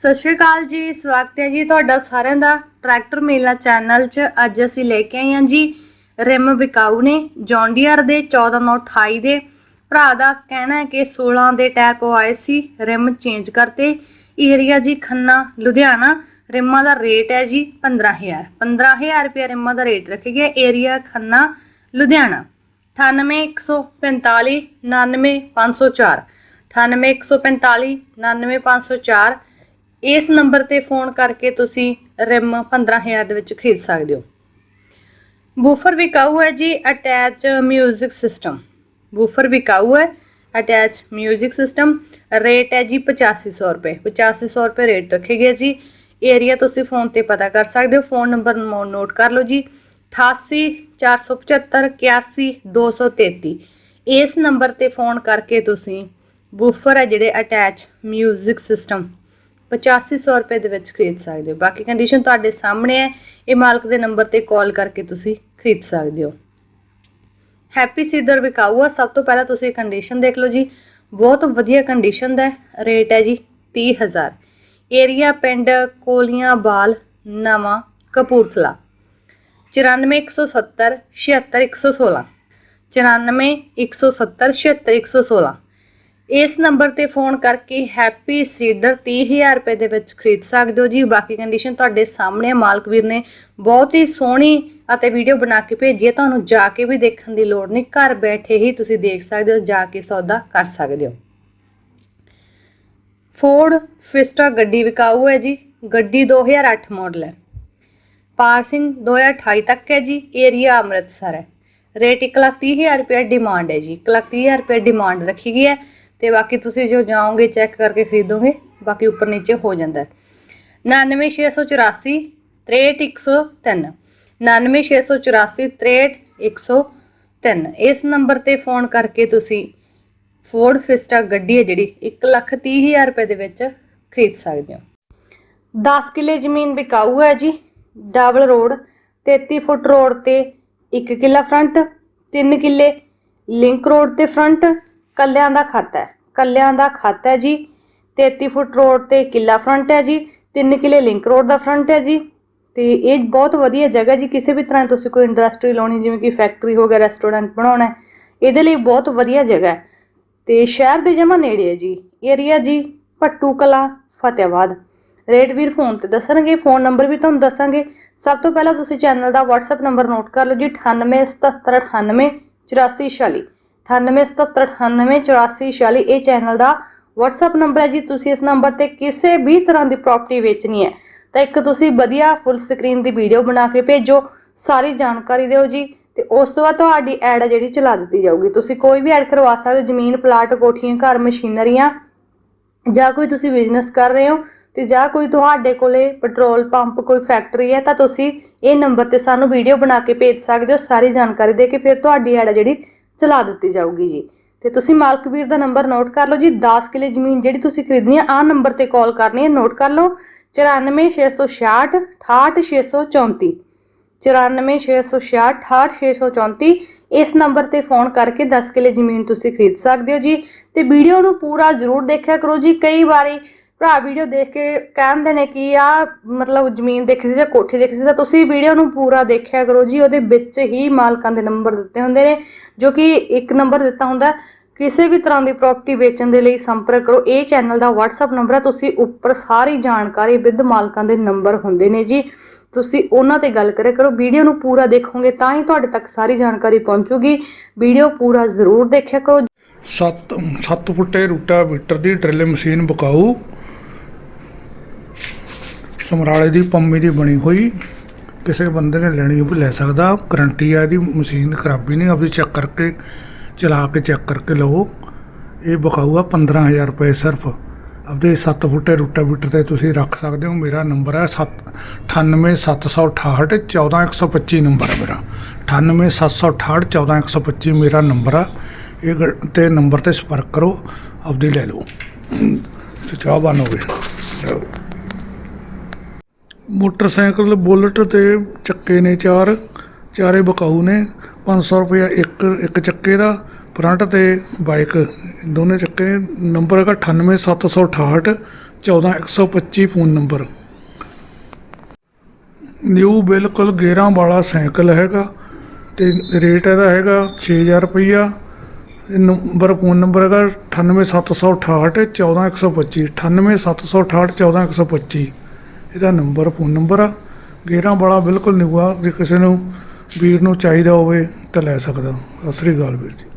ਸਤਿ ਸ਼੍ਰੀ ਅਕਾਲ ਜੀ, ਸਵਾਗਤ ਹੈ ਜੀ ਤੁਹਾਡਾ ਸਾਰਿਆਂ ਦਾ ਟਰੈਕਟਰ ਮੇਲਾ ਚੈਨਲ 'ਚ। ਅੱਜ ਅਸੀਂ ਲੈ ਕੇ ਆਏ ਹਾਂ ਜੀ ਰਿਮ ਵਿਕਾਊ ਨੇ ਜੌਨ ਡੀਅਰ ਦੇ 14928 ਦੇ। ਭਰਾ ਦਾ ਕਹਿਣਾ ਹੈ ਕਿ 16 ਦੇ ਟਾਇਰ ਪਵਾਏ ਸੀ, ਰਿਮ ਚੇਂਜ ਕਰਤੇ। ਏਰੀਆ ਜੀ ਖੰਨਾ, ਲੁਧਿਆਣਾ, ਰਿਮਾਂ ਦਾ ਰੇਟ ਹੈ ਜੀ 15000 15000 ਰੁਪਏ ਰਿਮਾਂ ਦਾ ਰੇਟ ਰੱਖਿਆ ਗਿਆ ਏਰੀਆ ਖੰਨਾ, ਲੁਧਿਆਣਾ। 98145 99504 98145 99504 ਇਸ ਨੰਬਰ ਤੇ ਫੋਨ ਕਰਕੇ ਤੁਸੀਂ ਰਿਮ 15000 ਦੇ ਵਿੱਚ ਖਰੀਦ ਸਕਦੇ ਹੋ ਬੂਫਰ ਵਿਕਾਊ ਹੈ ਜੀ ਅਟੈਚ 뮤직 ਸਿਸਟਮ ਬੂਫਰ ਵਿਕਾਊ ਹੈ ਅਟੈਚ 뮤직 ਸਿਸਟਮ ਰੇਟ ਹੈ ਜੀ 8500 ਰੁਪਏ 8500 ਰੁਪਏ ਰੇਟ ਰੱਖੇ ਗਿਆ ਜੀ ਏਰੀਆ ਤੁਸੀਂ ਫੋਨ ਤੇ ਪਤਾ ਕਰ ਸਕਦੇ ਹੋ ਫੋਨ ਨੰਬਰ ਨੋਟ ਕਰ ਲਓ ਜੀ 88 475 81 233 ਇਸ ਨੰਬਰ ਤੇ ਫੋਨ ਕਰਕੇ ਤੁਸੀਂ ਬੂਫਰ ਹੈ ਜਿਹੜੇ ਅਟੈਚ 뮤직 ਸਿਸਟਮ 8500 ਰੁਪਏ ਦੇ ਵਿੱਚ ਖਰੀਦ ਸਕਦੇ ਹੋ। ਬਾਕੀ ਕੰਡੀਸ਼ਨ ਤੁਹਾਡੇ ਸਾਹਮਣੇ ਹੈ। ਇਹ ਮਾਲਕ ਦੇ ਨੰਬਰ ਤੇ ਕਾਲ ਕਰਕੇ ਤੁਸੀਂ ਖਰੀਦ ਸਕਦੇ ਹੋ। ਹੈਪੀ ਸੀਡਰ ਵਿਕਾਊ ਆ ਸਭ ਤੋਂ ਪਹਿਲਾਂ ਤੁਸੀਂ ਕੰਡੀਸ਼ਨ ਦੇਖ ਲਓ ਜੀ। ਬਹੁਤ ਵਧੀਆ ਕੰਡੀਸ਼ਨ ਦਾ ਰੇਟ ਹੈ ਜੀ 30000 ਏਰੀਆ ਪਿੰਡ, ਕੋਲੀਆਂ, ਬਾਲ, ਨਵਾਂ, ਕਪੂਰਥਲਾ। 94170 76116 94170 76116 ਇਸ ਨੰਬਰ ਤੇ ਫੋਨ ਕਰਕੇ ਹੈਪੀ ਸੀਡਰ 30000 ਰੁਪਏ ਦੇ ਵਿੱਚ ਖਰੀਦ ਸਕਦੇ ਹੋ ਜੀ। ਬਾਕੀ ਕੰਡੀਸ਼ਨ ਤੁਹਾਡੇ ਸਾਹਮਣੇ ਮਾਲਕ ਵੀਰ ਨੇ ਬਹੁਤ ਹੀ ਸੋਹਣੀ ਅਤੇ ਵੀਡੀਓ ਬਣਾ ਕੇ ਭੇਜੀ ਹੈ। ਤੁਹਾਨੂੰ ਜਾ ਕੇ ਵੀ ਦੇਖਣ ਦੀ ਲੋੜ ਨਹੀਂ। ਘਰ ਬੈਠੇ ਹੀ ਤੁਸੀਂ ਦੇਖ ਸਕਦੇ ਹੋ, ਜਾ ਕੇ ਸੌਦਾ ਕਰ ਸਕਦੇ ਹੋ। ਫੋਰਡ ਫਿਸਟਾ ਗੱਡੀ ਵਿਕਾਊ ਹੈ ਜੀ। ਗੱਡੀ 2008 ਮਾਡਲ ਹੈ। ਪਾਸਿੰਗ 2028 ਤੱਕ ਹੈ ਜੀ। ਏਰੀਆ ਅੰਮ੍ਰਿਤਸਰ ਹੈ। ਰੇਟ 130000 ਰੁਪਏ ਡਿਮਾਂਡ ਹੈ ਜੀ। 130000 ਰੁਪਏ ਡਿਮਾਂਡ ਰੱਖੀ ਗਈ ਹੈ। ਤੇ ਬਾਕੀ ਤੁਸੀਂ ਜੋ ਜਾਓਗੇ ਚੈੱਕ ਕਰਕੇ ਖਰੀਦੋਗੇ, ਬਾਕੀ ਉੱਪਰ ਨੀਚੇ ਹੋ ਜਾਂਦਾ ਹੈ। 99684 63103 99684 63103 ਇਸ ਨੰਬਰ ਤੇ ਫੋਨ ਕਰਕੇ ਤੁਸੀਂ ਫੋਰਡ ਫਿਸਟਾ ਗੱਡੀ ਹੈ ਜਿਹੜੀ 130000 ਰੁਪਏ ਦੇ ਵਿੱਚ ਖਰੀਦ ਸਕਦੇ ਹੋ। 10 ਕਿੱਲੇ ਜ਼ਮੀਨ ਵਿਕਾਊ ਹੈ ਜੀ। ਡਬਲ ਰੋਡ 33 ਫੁੱਟ ਰੋਡ ਤੇ 1 ਕਿੱਲਾ ਫਰੰਟ 3 ਕਿੱਲੇ ਲਿੰਕ ਰੋਡ ਤੇ ਫਰੰਟ ਕੱਲਿਆਂ ਦਾ ਖਾਤਾ ਹੈ, ਕੱਲਿਆਂ ਦਾ ਖਾਤਾ ਹੈ ਜੀ। 33 ਫੁੱਟ ਰੋਡ ਤੇ ਕਿੱਲਾ ਫਰੰਟ ਹੈ ਜੀ 3 ਕਿੱਲੇ ਲਿੰਕ ਰੋਡ ਦਾ ਫਰੰਟ ਹੈ ਜੀ। ਤੇ ਇਹ ਬਹੁਤ ਵਧੀਆ ਜਗ੍ਹਾ ਜੀ, ਕਿਸੇ ਵੀ ਤਰ੍ਹਾਂ ਤੁਸੀਂ ਕੋਈ ਇੰਡਸਟਰੀ ਲਾਉਣੀ, ਜਿਵੇਂ ਕਿ ਫੈਕਟਰੀ ਹੋ ਗਿਆ ਰੈਸਟੋਰੈਂਟ ਬਣਾਉਣਾ ਹੈ, ਇਹਦੇ ਲਈ ਬਹੁਤ ਵਧੀਆ ਜਗ੍ਹਾ ਹੈ। ਤੇ ਸ਼ਹਿਰ ਦੇ ਜਮਾ ਨੇੜੇ ਹੈ ਜੀ ਏਰੀਆ ਜੀ ਭੱਟੂ ਕਲਾ ਫਤਿਆਬਾਦ ਰੇਟ ਵੀਰ ਫੋਨ ਤੇ ਦੱਸਣਗੇ ਫੋਨ ਨੰਬਰ ਵੀ ਤੁਹਾਨੂੰ ਦੱਸਾਂਗੇ। ਸਭ ਤੋਂ ਪਹਿਲਾਂ ਤੁਸੀਂ ਚੈਨਲ ਦਾ WhatsApp ਨੰਬਰ ਨੋਟ ਕਰ ਲਓ ਜੀ 9877988446 9877988446 ਇਹ ਚੈਨਲ ਦਾ WhatsApp ਨੰਬਰ ਹੈ ਜੀ ਤੁਸੀਂ ਇਸ ਨੰਬਰ ਤੇ ਕਿਸੇ ਵੀ ਤਰ੍ਹਾਂ ਦੀ ਪ੍ਰਾਪਰਟੀ ਵੇਚਣੀ ਹੈ ਤਾਂ ਇੱਕ ਤੁਸੀਂ ਵਧੀਆ ਫੁੱਲ ਸਕਰੀਨ ਦੀ ਵੀਡੀਓ ਬਣਾ ਕੇ ਭੇਜੋ ਸਾਰੀ ਜਾਣਕਾਰੀ ਦਿਓ ਜੀ ਤੇ ਉਸ ਤੋਂ ਬਾਅਦ ਤੁਹਾਡੀ ਐਡ ਜਿਹੜੀ ਚਲਾ ਦਿੱਤੀ ਜਾਊਗੀ ਤੁਸੀਂ ਕੋਈ ਵੀ ਐਡ ਕਰਵਾ ਸਕਦੇ ਹੋ ਜ਼ਮੀਨ ਪਲਾਟ ਕੋਠੀਆਂ ਘਰ ਮਸ਼ੀਨਰੀਆਂ ਜਾਂ ਕੋਈ ਤੁਸੀਂ ਬਿਜ਼ਨਸ ਕਰ ਰਹੇ ਹੋ ਤੇ ਜਾਂ ਕੋਈ ਤੁਹਾਡੇ ਕੋਲੇ ਪੈਟਰੋਲ ਪੰਪ ਕੋਈ ਫੈਕਟਰੀ ਹੈ ਤਾਂ ਤੁਸੀਂ ਇਹ ਨੰਬਰ ਤੇ ਸਾਨੂੰ ਵੀਡੀਓ ਬਣਾ ਕੇ ਭੇਜ ਸਕਦੇ ਹੋ ਸਾਰੀ ਜਾਣਕਾਰੀ ਦੇ ਕੇ ਫਿਰ ਤੁਹਾਡੀ ਐਡ ਜਿਹੜੀ ਚਲਾ ਦਿੱਤੀ ਜਾਊਗੀ ਜੀ। ਤੇ ਤੁਸੀਂ ਮਾਲਕ ਵੀਰ ਦਾ ਨੰਬਰ ਨੋਟ ਕਰ ਲਓ ਜੀ। 10 ਕਿਲੇ ਜ਼ਮੀਨ ਜਿਹੜੀ ਤੁਸੀਂ ਖਰੀਦਣੀ ਹੈ ਆਹ ਨੰਬਰ ਤੇ ਕਾਲ ਕਰਨੀ ਹੈ ਨੋਟ ਕਰ ਲਓ। 94666 68634 94666 68634 ਇਸ ਨੰਬਰ ਤੇ ਫੋਨ ਕਰਕੇ 10 ਕਿਲੇ ਜ਼ਮੀਨ ਤੁਸੀਂ ਖਰੀਦ ਸਕਦੇ ਹੋ ਜੀ। ਤੇ ਵੀਡੀਓ ਨੂੰ ਪੂਰਾ ਜ਼ਰੂਰ ਦੇਖਿਆ ਕਰੋ ਜੀ। ਕਈ ਵਾਰੀ ਭਰਾ ਵੀਡੀਓ ਦੇਖ ਕੇ ਕਹਿੰਦੇ ਨੇ ਕਿ ਆ ਮਤਲਬ ਜ਼ਮੀਨ ਦੇਖੀ ਸੀ ਜਾਂ ਕੋਠੀ ਦੇਖੀ ਸੀ ਤਾਂ ਤੁਸੀਂ ਵੀਡੀਓ ਨੂੰ ਪੂਰਾ ਦੇਖਿਆ ਕਰੋ ਜੀ, ਉਹਦੇ ਵਿੱਚ ਹੀ ਮਾਲਕਾਂ ਦੇ ਨੰਬਰ ਦਿੱਤੇ ਹੁੰਦੇ ਨੇ, ਜੋ ਕਿ ਇੱਕ ਨੰਬਰ ਦਿੱਤਾ ਹੁੰਦਾ ਕਿਸੇ ਵੀ ਤਰ੍ਹਾਂ ਦੀ ਪ੍ਰਾਪਰਟੀ ਵੇਚਣ ਦੇ ਲਈ ਸੰਪਰਕ ਕਰੋ, ਇਹ ਚੈਨਲ ਦਾ WhatsApp ਨੰਬਰ ਹੈ, ਤੁਸੀਂ ਉੱਪਰ ਸਾਰੀ ਜਾਣਕਾਰੀ ਵਿਦ ਮਾਲਕਾਂ ਦੇ ਨੰਬਰ ਹੁੰਦੇ ਨੇ ਜੀ। ਤੁਸੀਂ ਉਹਨਾਂ ਤੇ ਗੱਲ ਕਰਿਆ ਕਰੋ ਵੀਡੀਓ ਨੂੰ ਪੂਰਾ ਦੇਖੋਗੇ ਤਾਂ ਹੀ ਤੁਹਾਡੇ ਤੱਕ ਸਾਰੀ ਜਾਣਕਾਰੀ ਪਹੁੰਚੂਗੀ। ਵੀਡੀਓ ਪੂਰਾ ਜ਼ਰੂਰ ਦੇਖਿਆ ਕਰੋ। 7 7 ਫੁੱਟੇ ਰੂਟਾ ਮੀਟਰ ਦੀ ਡਰਿਲ ਮਸ਼ੀਨ ਬਕਾਊ। ਸਮਰਾਲੇ ਦੀ ਪੰਮੀ ਦੀ ਬਣੀ ਹੋਈ, ਕਿਸੇ ਬੰਦੇ ਨੇ ਲੈਣੀ ਉਹ ਵੀ ਲੈ ਸਕਦਾ। ਗਰੰਟੀ ਆ ਇਹਦੀ, ਮਸ਼ੀਨ ਖਰਾਬੀ ਨਹੀਂ, ਆਪਦੀ ਚੈੱਕ ਕਰਕੇ, ਚਲਾ ਕੇ ਚੈੱਕ ਕਰਕੇ ਲਵੋ। ਇਹ ਬਕਾਊ ਆ 15000 ਰੁਪਏ ਸਿਰਫ। ਆਪਦੇ 7 ਫੁੱਟੇ ਰੂਟਾ ਮੀਟਰ ਤੇ ਤੁਸੀਂ ਰੱਖ ਸਕਦੇ ਹੋ। ਮੇਰਾ ਨੰਬਰ ਹੈ 98768 14125 ਨੰਬਰ ਹੈ ਮੇਰਾ। 98768 14125 ਮੇਰਾ ਨੰਬਰ ਆ। ਇਹ ਗ- ਤੇ ਨੰਬਰ ਤੇ ਸੰਪਰਕ ਕਰੋ, ਆਪਦੀ ਲੈ ਲਓ। ਤੇ ਚਾਹ ਬਣ ਹੋ ਗਈ ਮੋਟਰਸਾਈਕਲ ਬੁਲਟ ਅਤੇ ਚੱਕੇ ਨੇ ਚਾਰ, ਚਾਰੇ ਬਕਾਊ ਨੇ, ਪੰਜ ਸੌ ਰੁਪਇਆ ਇੱਕ ਇੱਕ ਚੱਕੇ ਦਾ, ਫਰੰਟ ਤੇ ਬਾਈਕ, ਦੋਨੇ ਚੱਕੇ, ਨੰਬਰ ਹੈਗਾ 98768 14125 ਫੋਨ ਨੰਬਰ। ਨਿਊ ਬਿਲਕੁਲ ਗੇਰਾਂ ਵਾਲਾ ਸਾਈਕਲ ਹੈਗਾ, ਤੇ ਰੇਟ ਇਹਦਾ ਹੈਗਾ 6000 ਰੁਪਈਆ ਨੰਬਰ, ਫੋਨ ਨੰਬਰ ਹੈਗਾ 98768 14125 98768 14125 ਇਹਦਾ ਨੰਬਰ, ਫੋਨ ਨੰਬਰ ਆ। ਗੇਰਾਂ ਵਾਲਾ ਬਿਲਕੁਲ ਨਿਊ ਜੇ ਕਿਸੇ ਨੂੰ ਵੀਰ ਨੂੰ ਚਾਹੀਦਾ ਹੋਵੇ ਤਾਂ ਲੈ ਸਕਦਾ। ਸਤਿ ਸ੍ਰੀ ਅਕਾਲ ਵੀਰ ਜੀ।